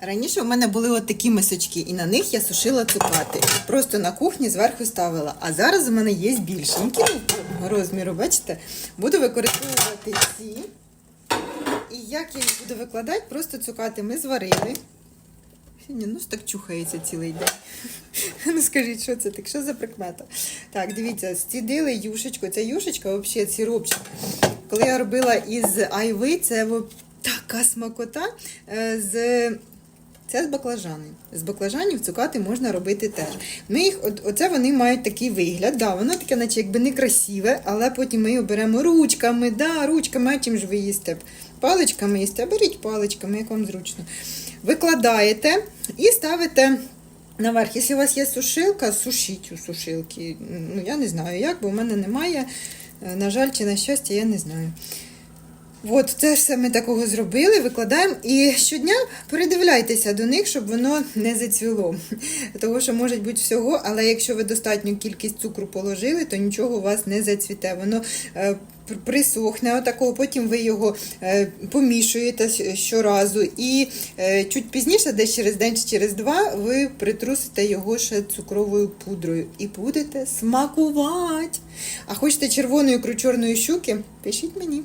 Раніше у мене були от такі мисочки, і на них я сушила цукати. Просто на кухні зверху ставила. А зараз у мене є більшенькі ну, розміру, бачите? Буду використовувати ці. І як я їх буду викладати, просто цукати ми зварили. Сьогодні нос так чухається цілий день. Ну скажіть, що це так? Що за прикмета? Так, дивіться, стідили юшечку. Ця юшечка, взагалі, сиропчик. Коли я робила із айви, це така смакота. е, з це з баклажани. З баклажанів цукати можна робити теж. Ми їх, оце вони мають такий вигляд. Да, воно таке, наче якби не красиве, але потім ми його беремо ручками. Да, ручками, а чим ж ви їсте? Паличками їсте, беріть паличками, як вам зручно. Викладаєте і ставите. Наверх, якщо у вас є сушилка, сушіть у сушилки. Ну, я не знаю як, бо в мене немає. Е, На жаль, чи на щастя, я не знаю. От, це все ми такого зробили, викладаємо. І щодня передивляйтеся до них, щоб воно не зацвіло. Тому що може бути всього, але якщо ви достатню кількість цукру положили, то нічого у вас не зацвіте. Воно е, присохне отакого, потім ви його е, помішуєте щоразу. І е, чуть пізніше, десь через день чи через два, ви притрусите його ще цукровою пудрою і будете смакувати. А хочете червоної ікру чорної щуки? Пишіть мені.